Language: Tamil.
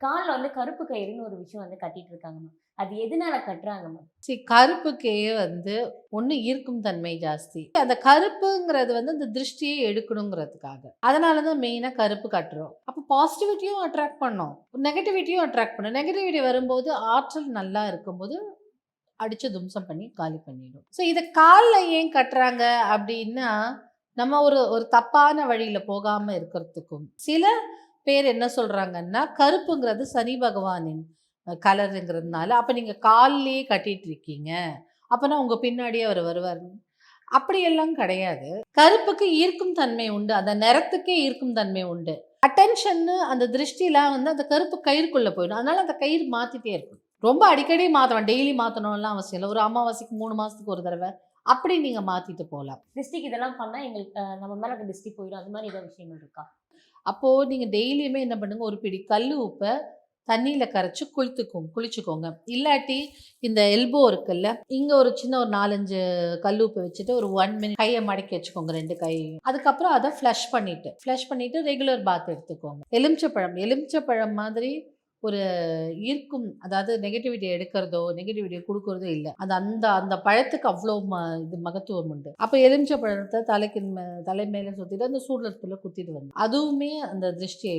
காலில் வந்து கருப்பு கயிறுன்னு ஒரு விஷயம் வந்து கட்டிட்டு இருக்காங்கம்மா அது எதனால கட்டுறாங்கம்மா சரி கருப்புக்கே வந்து ஒன்று ஈர்க்கும் தன்மை ஜாஸ்தி. அந்த கருப்புங்கிறது வந்து அந்த திருஷ்டியை எடுக்கணுங்கிறதுக்காக. அதனால தான் மெயினாக கருப்பு கட்டுறோம். அப்போ பாசிட்டிவிட்டியும் அட்ராக்ட் பண்ணோம். நெகட்டிவிட்டியும் அட்ராக்ட் பண்ணும். நெகட்டிவிட்டி வரும்போது ஆற்றல் நல்லா இருக்கும்போது அடித்து தும்சம் பண்ணி காலி பண்ணிடும். ஸோ இதை காலில் ஏன் கட்டுறாங்க அப்படின்னா நம்ம ஒரு ஒரு தப்பான வழியில் போகாமல் இருக்கிறதுக்கும். சில பேர் என்ன சொல்கிறாங்கன்னா கருப்புங்கிறது சனி பகவானின் கலருங்கிறதுனால அப்போ நீங்கள் கால்லேயே கட்டிட்டு இருக்கீங்க அப்போனா உங்கள் பின்னாடியே அவர் வருவார். அப்படியெல்லாம் கிடையாது. கருப்புக்கு ஈர்க்கும் தன்மை உண்டு. அந்த நிறத்துக்கே ஈர்க்கும் தன்மை உண்டு. அட்டென்ஷன்னு அந்த திருஷ்டிலாம் வந்து அந்த கருப்பு கயிறுக்குள்ளே போயிடும். அதனால அந்த கயிறு மாற்றிட்டே இருக்கும். ரொம்ப அடிக்கடி மாற்றணும் டெய்லி மாற்றணும்லாம் அவசியம் இல்லை. ஒரு அமாவாசைக்கு மூணு மாதத்துக்கு ஒரு தடவை. அப்படி நீங்கள் மாற்றிட்டு போகலாம். டிஸ்ட்ரிக் இதெல்லாம் பண்ணா எங்களுக்கு நம்ம மேல இருக்க டிஸ்ட்ரிக் போயிடும். அது மாதிரி ஏதாவது விஷயங்கள் இருக்கா? அப்போது நீங்கள் டெய்லியுமே என்ன பண்ணுங்க ஒரு பிடி கல் உப்பை தண்ணியில் கரைச்சி குளித்துக்கோங்க குளிச்சுக்கோங்க. இல்லாட்டி இந்த எல்போ இருக்குல்ல இங்கே ஒரு சின்ன ஒரு நாலஞ்சு கல் உப்பு வச்சுட்டு ஒரு ஒன் மினிட் கையை மடக்கி வச்சுக்கோங்க ரெண்டு கையையும். அதுக்கப்புறம் அதை ஃப்ளஷ் பண்ணிவிட்டு ஃப்ளஷ் பண்ணிவிட்டு ரெகுலர் பாத் எடுத்துக்கோங்க. எலுமிச்சப்பழம் எலுமிச்சப்பழம் மாதிரி ஒரு ஈர்க்கும் அதாவது நெகட்டிவிட்டி எடுக்கிறதோ நெகட்டிவிட்டி கொடுக்கறதோ இல்லை. அது அந்த அந்த பழத்துக்கு அவ்வளோ ம இது மகத்துவம் உண்டு. அப்போ எலுமிச்சை பழத்தை தலைக்கு மே- தலை மேலே சுற்றிட்டு அந்த சூடத்தில் குத்திட்டு வந்து அதுவுமே அந்த திருஷ்டியை